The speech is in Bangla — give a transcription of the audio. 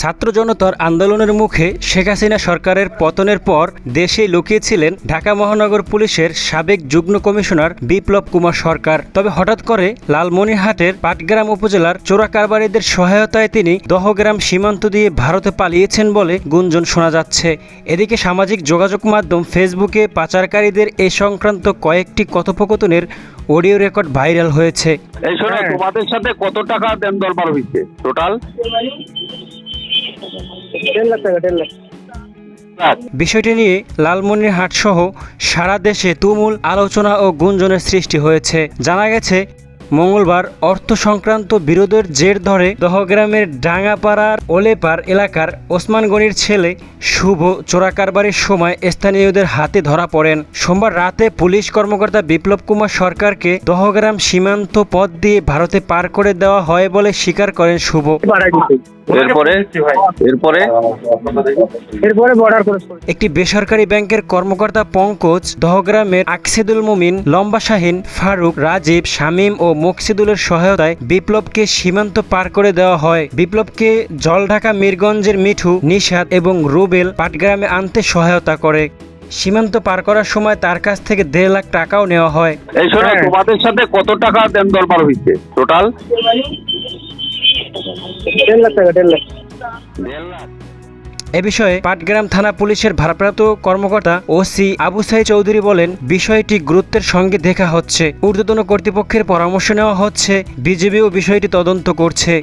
ছাত্র জনতার আন্দোলনের মুখে শেখ হাসিনা সরকারের পতনের পর দেশে লুকিয়েছিলেন ঢাকা মহানগর পুলিশের সাবেক যুগ্ম কমিশনার বিপ্লব কুমার সরকার। তবে হঠাৎ করে লালমনিরহাটের পাটগ্রাম উপজেলার চোরা কারবারিদের সহায়তায় তিনি দহগ্রাম সীমান্ত দিয়ে ভারতে পালিয়েছেন বলে গুঞ্জন শোনা যাচ্ছে। এদিকে সামাজিক যোগাযোগ মাধ্যম ফেসবুকে পাচারকারীদের এ সংক্রান্ত কয়েকটি কথোপকথনের অডিও রেকর্ড ভাইরাল হয়েছে। এই শোনো হ্যাঁ। তোমাদের সাথে কত টাকা দেন দরবার হয়েছে? টোটাল বিষয়টি নিয়ে লালমনিরহাট সহ সারা দেশে তুমুল আলোচনা ও গুঞ্জনের সৃষ্টি হয়েছে। জানা গেছে মঙ্গলবার অর্থ সংক্রান্ত বিরোধের জের ধরে দহগ্রামের ডাঙ্গাপাড়ার ওলেপার এলাকার ওসমান গনির ছেলে শুভ চোরাকারবারির সময় স্থানীয়দের হাতে ধরা পড়েন। সোমবার রাতে পুলিশ কর্মকর্তা বিপ্লব কুমার সরকারকে দহগ্রাম সীমান্ত পথ দিয়ে ভারতে পার করে দেওয়া হয় বলে স্বীকার করেন শুভ। এরপরে? এরপরে? এরপরে বর্ডার একটি বেসরকারি ব্যাংকের কর্মকর্তা পঙ্কজ দহগ্রামের আকসেদুল মুমিন লম্বা শাহিন ফারুক রাজীব শামীম ও মকসিদুলের সহায়তায় বিপ্লবকে সীমান্ত পার করে দেওয়া হয়। বিপ্লবকে জলঢাকা মিরগঞ্জের মিঠু নিশাদ এবং রুবেল পাটগ্রামে আনতে সহায়তা করে। সীমান্ত পার করার সময় তার কাছ থেকে দেড় লাখ টাকাও নেওয়া হয়। এই হ্যাঁ। তোমাদের সাথে কত টাকা দেন দরবার হয়েছে টোটাল দেড় লাখ টাকা দেড় লাখ। দেড় লাখ? এ বিষয়ে পাটগ্রাম থানা পুলিশের ভারপ্রাপ্ত কর্মকর্তা ওসি আবু সাই চৌধুরী বলেন, বিষয়টি গুরুত্বের সঙ্গে দেখা হচ্ছে। ঊর্ধ্বতন কর্তৃপক্ষের পরামর্শ নেওয়া হচ্ছে বিজেপিও বিষয়টি তদন্ত করছে।